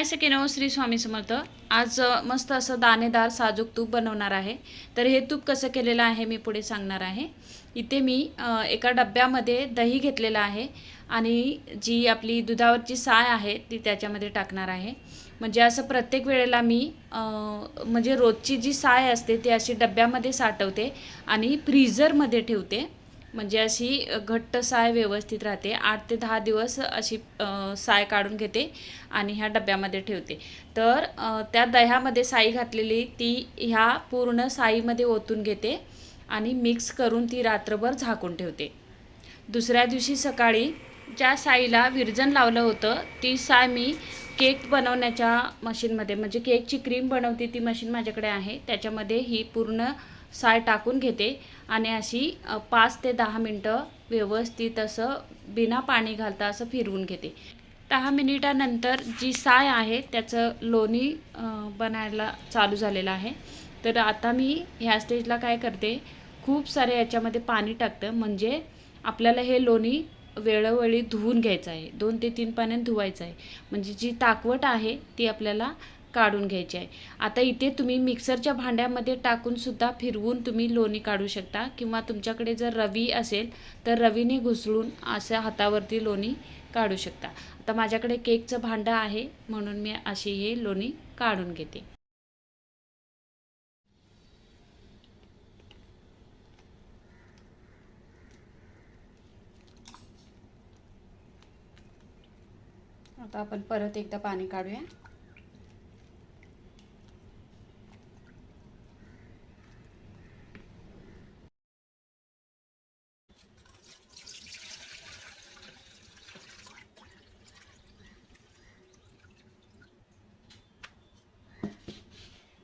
हाय सकेनो हो, श्री स्वामी समर्थ. आज मस्त असं दाणेदार साजूक तूप बनवणार आहे. तर हे तूप कसं केलेलं आहे मी पुढे सांगणार आहे. इथे मी एका डब्यामध्ये दही घेतलेलं आहे आणि जी आपली दुधावरची साय आहे ती त्याच्यामध्ये टाकणार आहे. म्हणजे असं प्रत्येक वेळेला मी म्हणजे रोजची जी साय असते ती अशी डब्यामध्ये साठवते आणि फ्रीझरमध्ये ठेवते. म्हणजे अशी घट्ट साय व्यवस्थित राहते. आठ ते दहा दिवस अशी साय काढून घेते आणि ह्या डब्यामध्ये ठेवते. तर त्या दह्यामध्ये साई घातलेली ती ह्या पूर्ण साईमध्ये ओतून घेते आणि मिक्स करून ती रात्रभर झाकून ठेवते. दुसऱ्या दिवशी सकाळी ज्या साईला विरजन लावलं होतं ती साय मी केक बनवण्याच्या मशीनमध्ये म्हणजे केकची क्रीम बनवते ती मशीन माझ्याकडे आहे. त्याच्यामध्ये ही पूर्ण साय टाकून घेते आणि अशी पाच ते दहा मिनटं व्यवस्थित असं बिना पाणी घालता असं फिरवून घेते. दहा मिनिटानंतर जी साय आहे त्याचं लोणी बनायला चालू झालेलं आहे. तर आता मी ह्या स्टेजला काय करते खूप सारे याच्यामध्ये पाणी टाकतं. म्हणजे आपल्याला हे लोणी वेळोवेळी धुवून घ्यायचं आहे. दोन ते तीन पाण्यात धुवायचं आहे. म्हणजे जी ताकवट आहे ती आपल्याला काढून घ्यायची आहे. आता इथे तुम्ही मिक्सरच्या भांड्यामध्ये टाकूनसुद्धा फिरवून तुम्ही लोणी काढू शकता किंवा तुमच्याकडे जर रवी असेल तर रवीने घुसळून असं हातावरती लोणी काढू शकता. आता माझ्याकडे केकचं भांडं आहे म्हणून मी अशी हे लोणी काढून घेते. आता आपण परत एकदा पाणी काढूया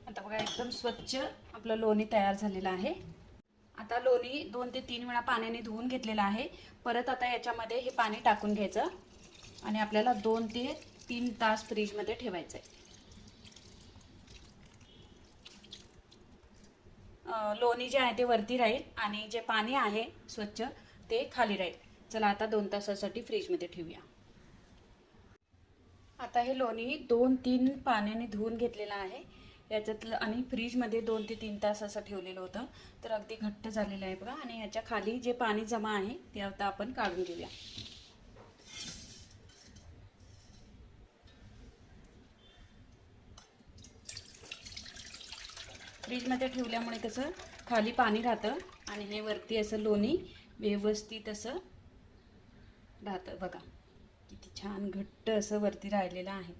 आता बघा एकदम स्वच्छ आपलं लोणी तयार झालेलं आहे. आता लोणी दोन ते तीन वेळा पाण्याने धुवून घेतलेलं आहे. परत आता याच्यामध्ये हे पाणी टाकून घ्यायचं. आणि आपल्याला दोन ते तीन तास फ्रीजमध्ये ठेवायचं आहे लोणी जे आहे ते वरती राहील आणि जे पाणी आहे स्वच्छ ते खाली राहील. चला आता दोन तासासाठी फ्रीजमध्ये ठेवूया. आता हे लोणी दोन तीन पाण्याने धुवून घेतलेलं आहे. याच्यातलं आणि फ्रीजमध्ये दोन ते तीन तास असं ठेवलेलं होतं. तर अगदी घट्ट झालेलं आहे बघा. आणि ह्याच्या खाली जे पाणी जमा आहे ते आता आपण काढून घेऊया. फ्रीजमध्ये ठेवल्यामुळे कसं खाली पाणी राहतं आणि हे वरती असं लोणी व्यवस्थित असं राहतं. बघा किती छान घट्ट असं वरती राहिलेलं आहे.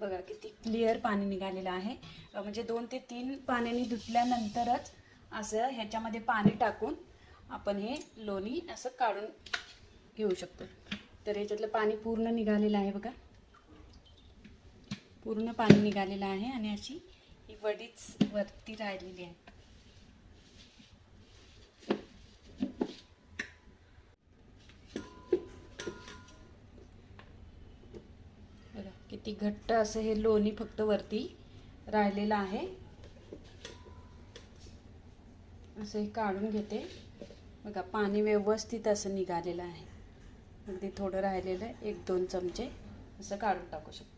बघा किती क्लिअर पाणी निघालेलं आहे. म्हणजे दोन ते तीन पाण्याने धुतल्यानंतरच असं ह्याच्यामध्ये पाणी टाकून आपण हे लोणी असं काढून घेऊ शकतो. तर ह्याच्यातलं पाणी पूर्ण निघालेलं आहे बघा. पूर्ण पाणी निघालेलं आहे आणि अशी ही वडीच वरती राहिलेली आहे. किती घट्ट असं हे लोणी फक्त वरती राहिलेलं आहे. असं हे काढून घेते. बघा पाणी व्यवस्थित असं निघालेलं आहे. अगदी थोडं राहिलेलं आहे. एक दोन चमचे असं काढून टाकू शकतो.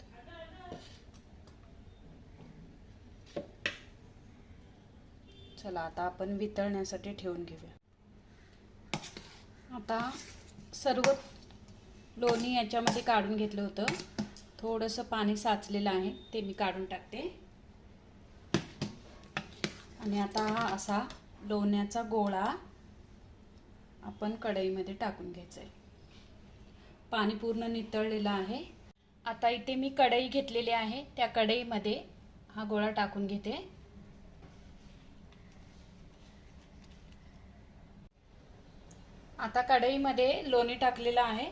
चला आता आपण वितळण्यासाठी ठेवून घेऊया. आता सर्व लोणी याच्यामध्ये काढून घेतलं होतं. थोडंसं पाणी साचलेलं आहे ते मी काढून टाकते. आणि आता हा असा लोण्याचा गोळा आपण कढईमध्ये टाकून घ्यायचा आहे. पाणी पूर्ण नितळलेलं आहे. आता इथे मी कढई घेतलेली आहे त्या कढईमध्ये हा गोळा टाकून घेते. आता कढईमध्ये लोणी टाकलेलं आहे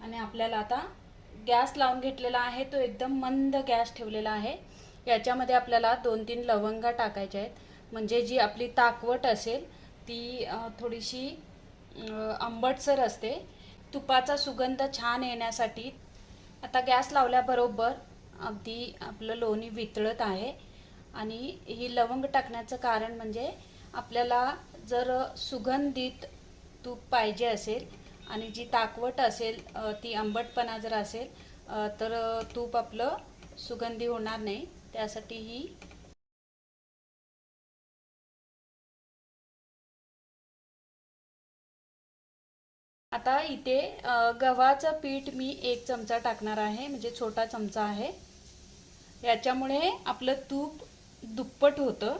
आणि आपल्याला आता गॅस लावून घेतलेला आहे तो एकदम मंद गॅस ठेवलेला आहे. याच्यामध्ये आपल्याला दोन तीन लवंगा टाकायच्या आहेत. म्हणजे जी आपली ताकवट असेल ती थोडीशी आंबटसर असते. तुपाचा सुगंध छान येण्यासाठी आता गॅस लावल्याबरोबर अगदी आपलं लोणी वितळत आहे. आणि ही लवंग टाकण्याचं कारण म्हणजे आपल्याला जर सुगंधित तूप पाहिजे असेल आणि जी ताकवट असेल ती आंबटपणा जर असेल तर तूप आपलं सुगंधी होणार नाही. त्यासाठी ही आता इथे गव्हाचं पीठ मी एक चमचा टाकणार आहे म्हणजे छोटा चमचा आहे. याच्यामुळे आपलं तूप दुप्पट होतं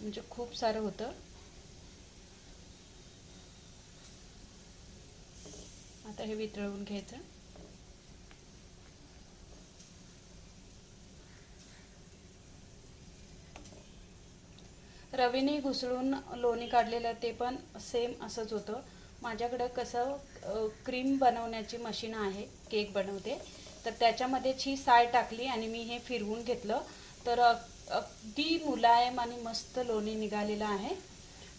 म्हणजे खूप सारं होतं. आता हे वितळवून घ्यायचं. रवीने घुसळून लोणी काढलेलं ते पण सेम असंच होतं. माझ्याकडं कसं क्रीम बनवण्याची मशीन आहे केक बनवते. तर त्याच्यामध्येच ही साय टाकली आणि मी हे फिरवून घेतलं. तर अगदी मुलायम आणि मस्त लोणी निघालेलं आहे.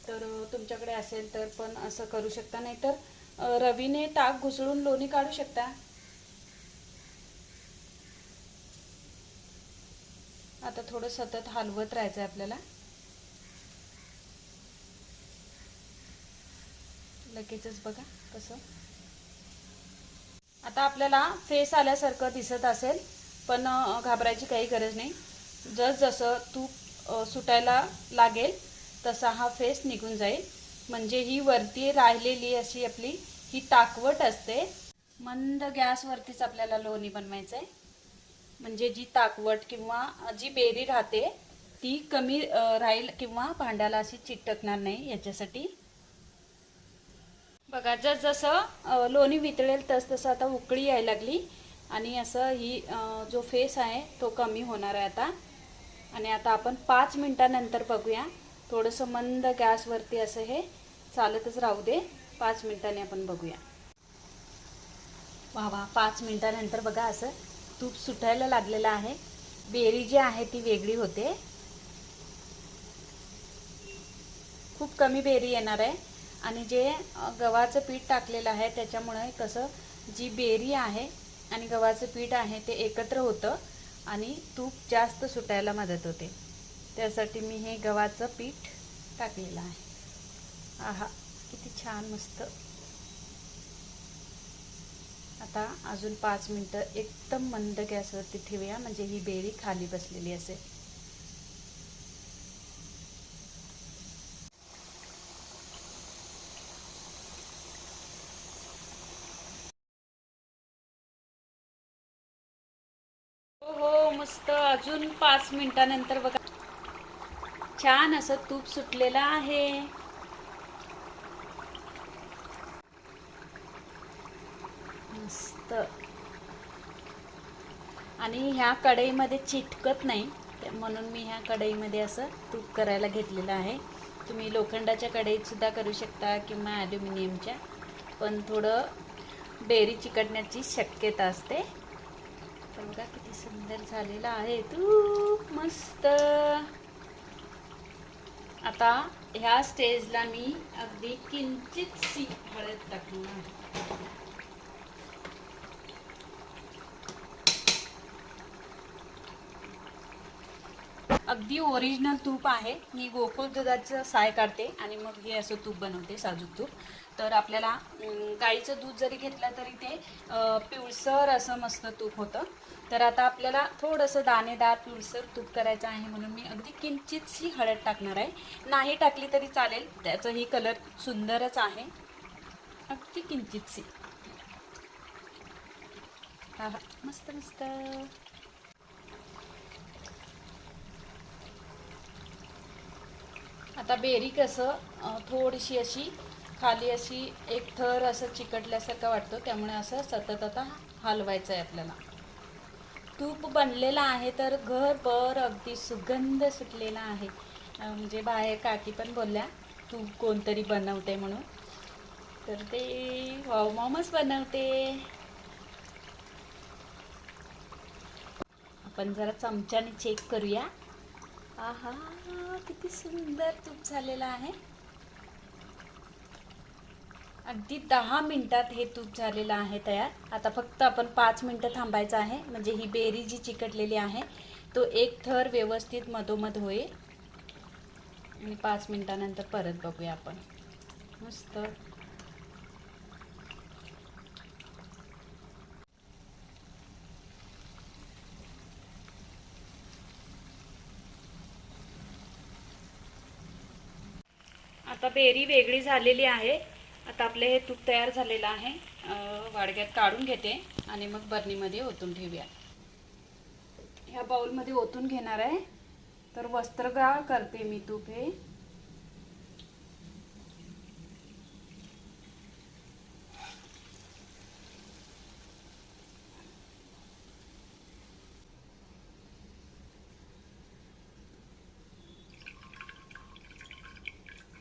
तर तुमच्याकडे असेल तर पण असं करू शकता. नाही तर रवीने ताक घुसळून लोणी काढू शकता. आता थोडं सतत हलवत राहायचं आहे आपल्याला. लगेचच बघा कसं. आता आपल्याला फेस आल्यासारखं दिसत असेल पण घाबरायची काही गरज नाही. जसजसं तूप सुटायला लागेल तसा हा फेस निघून जाईल. म्हणजे ही वरती राहिलेली अशी आपली ही ताकवट असते. मंद गॅसवरतीच आपल्याला लोणी बनवायचं आहे म्हणजे जी ताकवट किंवा जी बेरी राहते ती कमी राहील किंवा भांड्याला अशी चिटकणार नाही याच्यासाठी. बघा जस जसं लोणी वितळेल तस तसं आता उकळी यायला लागली. आणि असं ही जो फेस आहे तो कमी होणार आहे आता. आणि आता आपण पाच मिनटानंतर बघूया. थोडंसं मंद गॅसवरती असं हे चालतच राहू दे. पाच मिनिटांनी आपण बघूया. वा वा पाच मिनिटानंतर बघा असं तूप सुटायला लागलेलं आहे. बेरी जी आहे ती वेगळी होते. खूप कमी बेरी येणार आहे. आणि जे गव्हाचं पीठ टाकलेलं आहे त्याच्यामुळे कसं जी बेरी आहे आणि गव्हाचं पीठ आहे ते एकत्र होतं आणि तूप जास्त सुटायला मदत होते. त्यासाठी मी हे गव्हाचं पीठ टाकलेलं आहे. आहा किती छान मस्त. आता अजून पाच मिनटं एकदम मंद गॅसवरती ठेवूया म्हणजे ही बेरी खाली बसलेली असेल हो हो मस्त. अजून पाच मिनिटानंतर बघा. छान असं तूप सुटलेलं आहे. मस्त. आणि ह्या कढईमध्ये चिटकत नाही म्हणून मी ह्या कढईमध्ये असं तूप करायला घेतलेलं आहे. तुम्ही लोखंडाच्या कढईतसुद्धा करू शकता किंवा ॲल्युमिनियमच्या पण थोडं बेरी चिकटण्याची शक्यता असते. तर बघा किती सुंदर झालेला आहे तूप. मस्त. आता ह्या स्टेजला मी अगदी किंचितशी हळद टाकणार अगदी ओरिजिनल तूप आहे. मी गोकुळ दुधाचं साय काढते आणि मग हे असं तूप बनवते साजूक तूप. तर आपल्याला गाईचं दूध जरी घेतलं तरी ते पिवळसर असं मस्त तूप होतं. तर आता आपल्याला थोडंसं दाणेदार पिवळसर तूप करायचं आहे म्हणून मी अगदी किंचितशी हळद टाकणार आहे. नाही टाकली तरी चालेल त्याचंही कलर सुंदरच आहे. अगदी किंचितशी. हा हा मस्त मस्त. आता बेरी कसं थोडीशी अशी खाली अशी एक थर असं चिकटल्यासारखं वाटतो त्यामुळे असं सतत आता हलवायचं आहे आपल्याला. तूप बनलेलं आहे तर घरभर अगदी सुगंध सुटलेला आहे. म्हणजे बाहेर काकी पण बोलल्या तूप कोणतरी बनवते म्हणून. तर ते वाव मॉमच बनवते. आपण जरा चमच्याने चेक करूया. आहा किती सुंदर तूप झालेलं आहे. अगदी दहा मिनटात हे तूप झालेलं आहे तयार. आता फक्त आपण पाच मिनटं थांबायचं आहे. म्हणजे ही बेरी जी चिकटलेली आहे तो एक थर व्यवस्थित मधोमध होईल. आणि पाच मिनटानंतर परत बघूया आपण. मस्त. आता बेरी वेगळी झालेली आहे. आता आपले हे तूप तयार झालेलं आहे. वाडग्यात काढून घेते आणि मग बरणीमध्ये ओतून ठेवूया. ह्या बाऊलमध्ये ओतून घेणार आहे. तर वस्त्रगाळ करते मी तूप हे.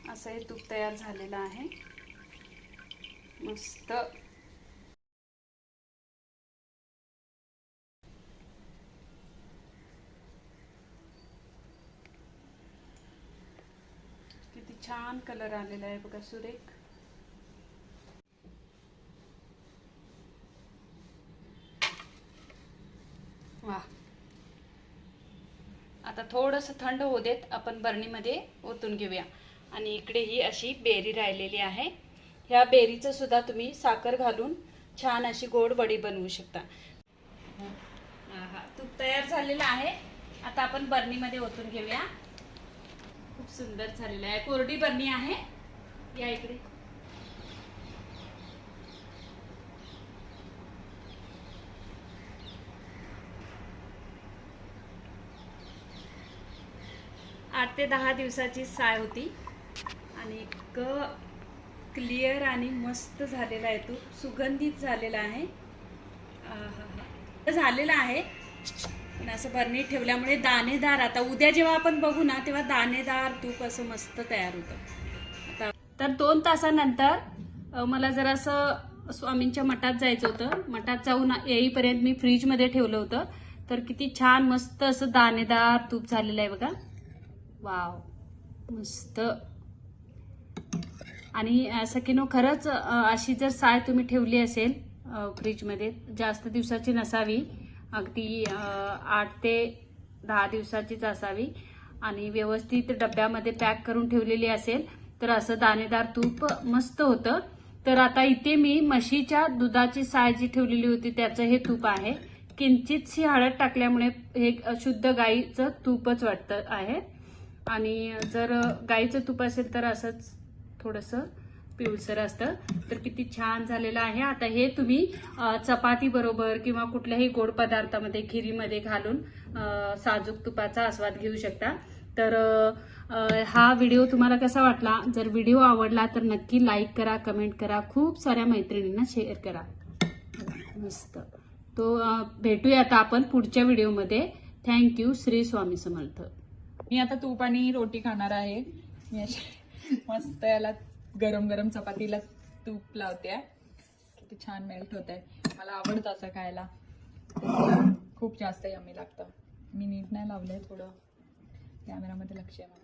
असं हे तूप तयार झालेलं आहे. मस्त. किती छान कलर आलेला आहे बघा सुरेख. वा आता थोडंसं थंड होऊ देत आपण बरणीमध्ये ओतून घेऊया. आणि इकडे ही अशी बेरी राहिलेली आहे. ह्या बेरीचं सुद्धा तुम्ही साखर घालून छान अशी गोड वडी बनवू शकता. तूप तयार झालेलं आहे. आता आपण बरणीमध्ये ओतून घेऊया. खूप सुंदर झालेलं आहे. कोरडी बरणी आहे. या इकडे. आठ ते दहा दिवसाची साय होती. आणि इतकं क्लिअर आणि मस्त झालेला आहे तो. सुगंधित झालेला आहे. झालेला आहे. पण असं बरणीत ठेवल्यामुळे दाणेदार आता उद्या जेव्हा आपण बघू ना तेव्हा दाणेदार तूप असं मस्त तयार होतं. आता तर दोन तासानंतर मला मला जरासं स्वामींच्या मठात जायचं होतं. मठात जाऊन येईपर्यंत मी फ्रीजमध्ये ठेवलं होतं. तर किती छान मस्त असं दाणेदार तूप झालेलं आहे बघा. वाव. मस्त. आणि सकिनो खरंच अशी जर साय तुम्ही ठेवली असेल फ्रीजमध्ये जास्त दिवसाची नसावी. अगदी आठ ते दहा दिवसाचीच असावी. आणि व्यवस्थित डब्यामध्ये पॅक करून ठेवलेली असेल तर असं दाणेदार तूप मस्त होतं. तर आता इथे मी म्हशीच्या दुधाची साय जी ठेवलेली होती त्याचं हे तूप आहे. किंचितशी हळद टाकल्यामुळे हे शुद्ध गाईचं तूपच वाटतं आहे. आणि जर गाईचं तूप असेल तर असंच थोडंसं पिवळसर असतं. तर किती छान झालेलं आहे. आता हे तुम्ही चपाती बरोबर किंवा कुठल्याही गोड पदार्थामध्ये खिरीमध्ये घालून साजूक तुपाचा आस्वाद घेऊ शकता. तर हा व्हिडिओ तुम्हाला कसा वाटला? जर व्हिडिओ आवडला तर नक्की लाईक करा कमेंट करा. खूप साऱ्या मैत्रिणींना शेअर करा. मस्त. तो भेटूया आता आपण पुढच्या व्हिडिओमध्ये. थँक्यू श्री स्वामी समर्थ. मी आता तूप आणि रोटी खाणार आहे. मी मस्त याला गरम गरम चपातीला तूप लावते. किती छान मेल्ट होत आहे मला आवडतं असं खायला. खूप जास्त यमी लागतं. मी नीट नाही लावलंय थोडं. कॅमेरामध्ये लक्ष आहे मला.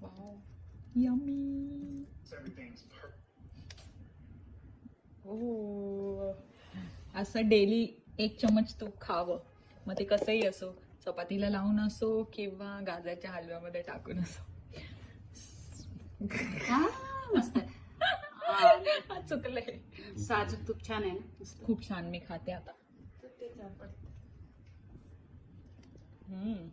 वाव यमी हो असं डेली एक चमच तूप खावं. मग ते कसंही असो. चपातीला लावून असो किंवा गाजराच्या हलव्यामध्ये टाकून असो. मस्त आ, चुकलंय. साजूक तूप छान आहे ना? खूप छान मी खाते आता. हम्म.